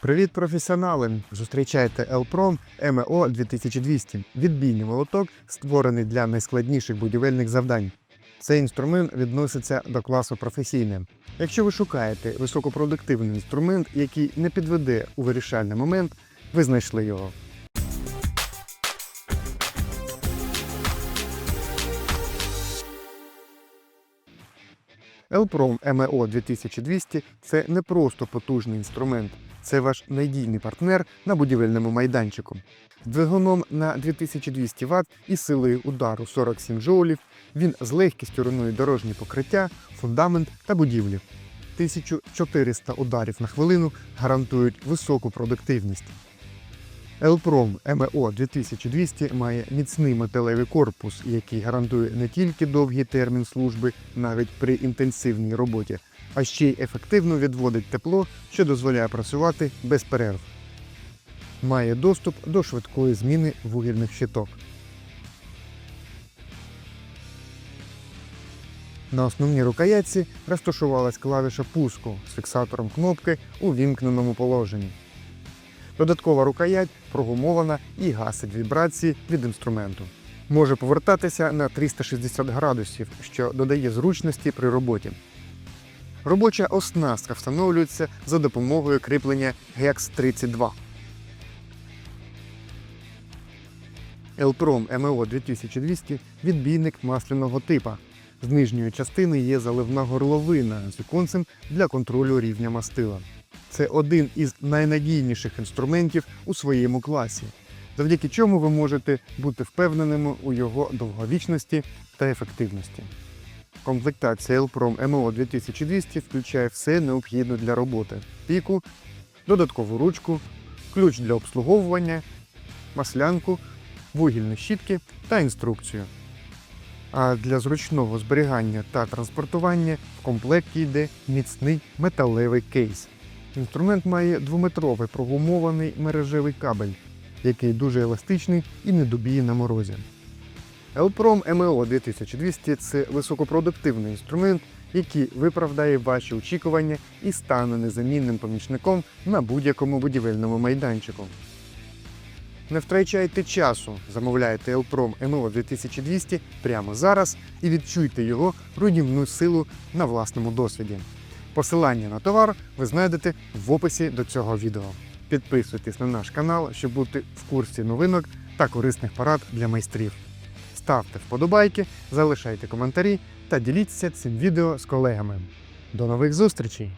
Привіт, професіонали! Зустрічайте Елпром МО 2200. Відбійний молоток, створений для найскладніших будівельних завдань. Цей інструмент відноситься до класу професійне. Якщо ви шукаєте високопродуктивний інструмент, який не підведе у вирішальний момент, ви знайшли його. Елпром МЕО 2200 це не просто потужний інструмент, це ваш надійний партнер на будівельному майданчику. З двигуном на 2200 Вт і силою удару 47 джоулів він з легкістю руйнує дорожні покриття, фундамент та будівлі. 1400 ударів на хвилину гарантують високу продуктивність. Елпром МЕО 2200 має міцний металевий корпус, який гарантує не тільки довгий термін служби навіть при інтенсивній роботі, а ще й ефективно відводить тепло, що дозволяє працювати без перерв. Має доступ до швидкої зміни вугільних щиток. На основній рукоятці розташувалась клавіша пуску з фіксатором кнопки у вімкненому положенні. Додаткова рукоять прогумована і гасить вібрації від інструменту. Може повертатися на 360 градусів, що додає зручності при роботі. Робоча оснастка встановлюється за допомогою кріплення GEX 32. Елпром МО 2200 відбійник масляного типа. З нижньої частини є заливна горловина з віконцем для контролю рівня мастила. Це один із найнадійніших інструментів у своєму класі, завдяки чому ви можете бути впевненими у його довговічності та ефективності. Комплектація Elprom MO 2200 включає все необхідне для роботи: піку, додаткову ручку, ключ для обслуговування, маслянку, вугільні щітки та інструкцію. А для зручного зберігання та транспортування в комплекті йде міцний металевий кейс. Інструмент має двометровий прогумований мережевий кабель, який дуже еластичний і не дубіє на морозі. Elprom MEO 2200 це високопродуктивний інструмент, який виправдає ваші очікування і стане незамінним помічником на будь-якому будівельному майданчику. Не втрачайте часу, замовляйте Elprom MEO 2200 прямо зараз і відчуйте його руйнівну силу на власному досвіді. Посилання на товар ви знайдете в описі до цього відео. Підписуйтесь на наш канал, щоб бути в курсі новинок та корисних порад для майстрів. Ставте вподобайки, залишайте коментарі та діліться цим відео з колегами. До нових зустрічей!